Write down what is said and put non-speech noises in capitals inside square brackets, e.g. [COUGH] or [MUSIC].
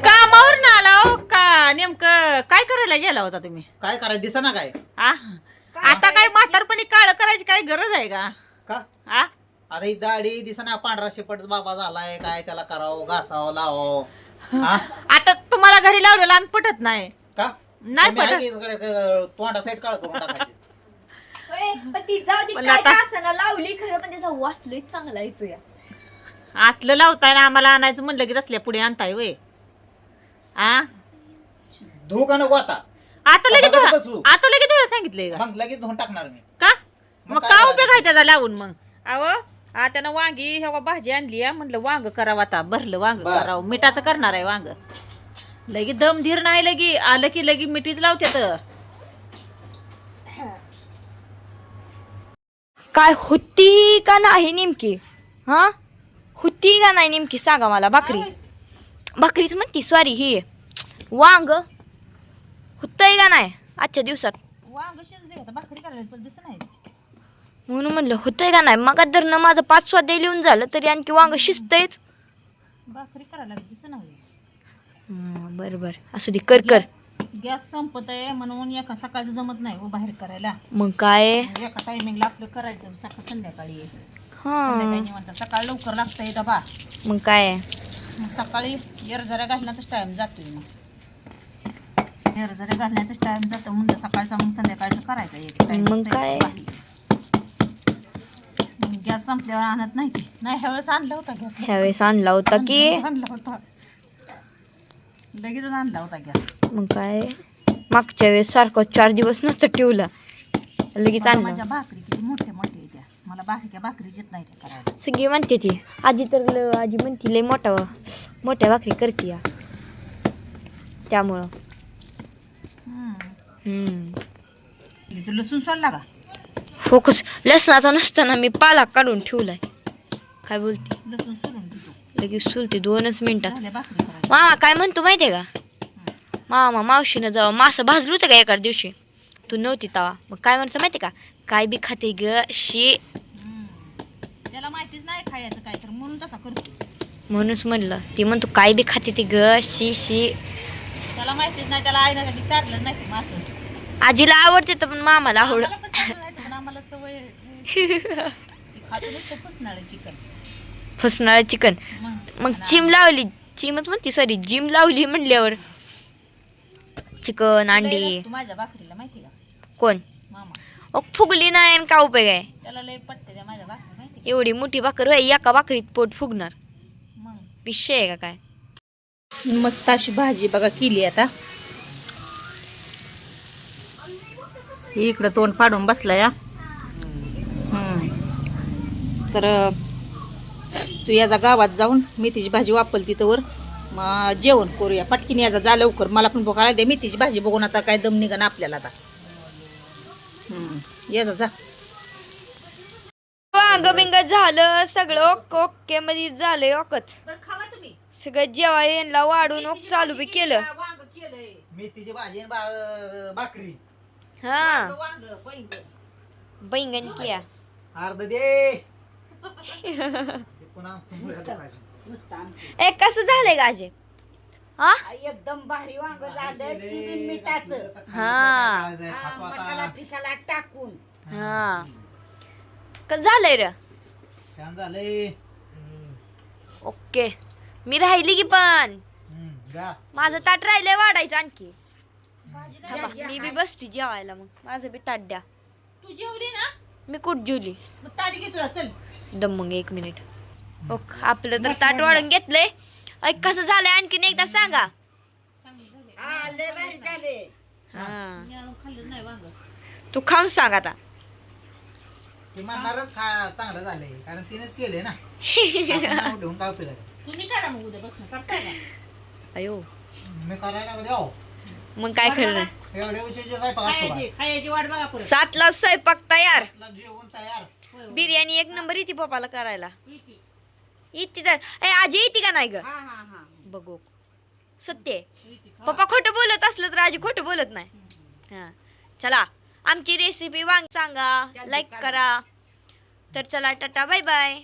कामावर ना आला हो का? नेमकं काय करायला गेला होता तुम्ही? काय करायचं? दिसा काय? आ? आता काय म्हातारपणी काळ करायची काय गरज आहे का? का? आ? आता ही दाढी दिसाना पांढरा शेपट बाबा झालाय. काय त्याला करावं घासावं लावावं. हा आता तुम्हाला घरी लावलेलं आणि पटत नाही. का? नाही तुम्ही आहे पटत. की सगळे, अं, तोंडा साईड काळ करून टाकायचे? होय, पण ती जाऊ दे पण काय आता- का लावली खरं पण त्याचा वास लय चांगला येतो या असलं लावताय ना आम्हाला आणायचं म्हणलं की तसल्या पुढे आणताय वय आ? धू का नको आता? आता लगेच आता धुवा- बसू. आता लगेच धुवायला सांगितलंय का? मग लगेच धुवून टाकणार मी. का? मग मग काय का? उपयोग आहे त्याचा लावून मग? अहो आ त्यानं वांगी ह्या भाजी आणली आहे म्हणलं वांग करावं आता. भरलं वांग बर. करावं. मिठाचं करणार आहे वांग. लगी दम धीर नाही लगी. आलं की लगी मिठीच लावते तर काय होती का नाही नेमकी? हा? होती का नाही नेमकी? सांगा मला भाकरी. भाकरीच म्हणती सॉरी ही. वांग होतंय का नाही आजच्या दिवसात? वांग शिजले भाकरी करायला पण दिसत नाही. म्हणून म्हणलं होतंय का नाही? मग जर ना माझं पाच स्वाध्याय लिहून झालं तरी आणखी वांग शिजतंयच. भाकरी करायला दिसत नाही. हं, बरं बरं. असू दे कर कर. गॅस संपत आहे म्हणून एका सकाळचं जमत नाही हो बाहेर करायला. मग काय? एका टायमिंगला आपलं करायचं सकाळ संध्याकाळी. हा. संध्याकाळी निवांत. सकाळ लवकर लागतंय डबा. मग काय? मग सकाळी एरझऱ्या घालण्यातच टाइम जातोय मग. एरझऱ्या घालण्यातच टाइम जातो. म्हणलं सकाळचा मग संध्याकाळचं करायचं. एक time मग काय? गॅस संपल्यावर आणत नाही ते. नाही ह्यावेळेस आणला होता गॅस. ह्यावेळेस आणला होता की? आणला होता. लगेचच आणला होता गॅस. मग काय? मागच्या वेळेस सारखं चार दिवस नव्हतं ठेवला. लगेच आणलं. माझ्या भाकरी किती मोठ्या मोठ्या येत्या मला बारक्या भाकरीच येत नाही त्या करायला. सगळी म्हणते ती आजी तर ल- आजी म्हणती लय मोठा मोठ्या भाकरी करते या. त्यामुळं. इथं लसूण सोडला का? फोकस लसणाचा नसताना मी पाला काढून ठेवलाय. काय बोलते? लसूण सोडून देतो. लगेच सुलते दोनच मिनिटात. झाल्या भाकरी करायला मामा काय म्हणतो माहितीये का? मामा मावशीनं जावं मासं भाजलं होतं का एका दिवशी तू नव्हती तवा. मग काय म्हणतो माहिती का? काय बी खाते ग शी. हम्म. त्याला माहितीच नाही खायचं काय तर म्हणून तसा करतो. म्हणूनच म्हणलं. ती म्हणतो काय बी खाते ती ग शी शी. माहितीच नाही त्याला चारलं नाही ते मासं आजीला आवडते तर पण मामाला आवड आम्हाला पण चारलं नाही, पण आम्हाला सवय आहे. खातो नुसतं फसणारं चिकन. फसणारा चिकन. मग चिम लावली चिमच म्हणती सॉरी जिम लावली म्हणल्यावर. चिकन अंडी. तू माझ्या भाकरीला माहिती का? कोण? मामा. ओ फुगली नाही आणि का उपयोग आहे त्याला लय पटते त्या माझ्या भाकरी माहिती का? एवढी मोठी भाकर होय एका भाकरीत पोट फुगणार. मग. विषय आहे का काय? मस्त अशी भाजी बघा केली आता. इकडं तोंड पाडून बसला या तर तू याचा गावात जाऊन मेथीची भाजी वापरली तर मग जेवण करूया. पटकीने याचा जा लवकर. मला पण भोकायला दे मेथीची भाजी बघून आता काय दम निघा आपल्याला आता. हम्म, याचा जा वांग बिंग झालं. सगळं ओके ओके मध्ये झालंय तुम्ही. सगळं जेव्हा यांना वाढून ओक चालू बी केलं. वांग केलंय. मेथीची भाजी आणि बा- भाकरी. हा. वांग बैंगन. किया. अर्ध दे. [LAUGHS] दुखायचं. ए कसं झालंय गाजे हा? एकदम भारी वांग झालं ती बी मिठाचं. हा. काय हा, खातो आता. मसाला फिसाला टाकून. हा. कसं झालंय र? छान झालंय. ओके. मी राहिली की पण. माझं ताट राहिलंय वाढायचं आणखी. थांबा, मी बी बसती जेवायला मग. माझं बी ताट द्या. तू जेवली ना? मी कुठ जेवली? मग ताडी घे तुला चल. दम मग एक मिनिट. ओक आपलं तर ताट वाढून घेतलंय. ऐक कसं झालंय आणखीन एकदा सांगा. हा लय भारी झाले. मी अजून खाल्लं नाही वांग. तू खाऊन सांग आता. ते म्हणणारच खा चांगलं झालंय. कारण तिनेच केले ना. [LAUGHS] आपण नाव ठेवून काय उपयोग आहे? तुम्ही करा मग उद्या बसणं करताय का? अयो. मी करायला आहो मग काय करणार एवढ्या उशीरचे स्वयंपाक असतो का? खायची खायची वाट बघा परत सातला स्वयंपाक तयार. आपलं जेवण तयार. बिर्याणी एक नंबर येते पप्पाला करायला. येते. तर. ए आजी येते का नाही ग? हा हा हा. बघू. सत्य आहे. पप्पा खोटं बोलत असलं तर आजी खोटं बोलत नाही. हा. चला आमची रेसिपी वांग सांगा. लाईक करा. तर चला टाटा बाय बाय